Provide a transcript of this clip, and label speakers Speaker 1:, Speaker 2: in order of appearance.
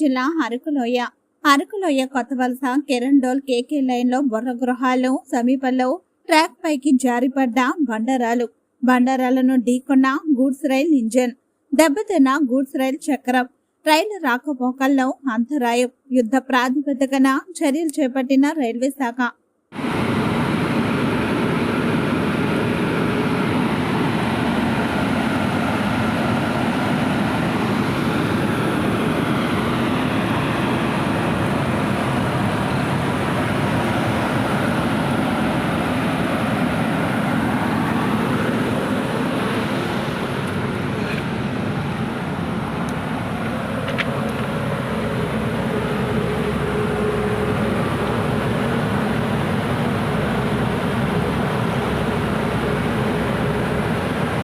Speaker 1: జిల్లా అరకులోయ. అరకులోయ కొత్త వలస కెరండోల్ కేకే లైన్లో బొర్ర గృహాలు సమీపంలో ట్రాక్ పైకి జారిపడ్డ బండరాలు. బండరాలను ఢీకొన్న గూడ్స్ రైల్ ఇంజన్. దెబ్బతిన్న గూడ్స్ రైల్ చక్రం. రైలు రాకపోకల్లో అంతరాయం. యుద్ధ ప్రాతిపదికన చర్యలు చేపట్టిన రైల్వే శాఖ.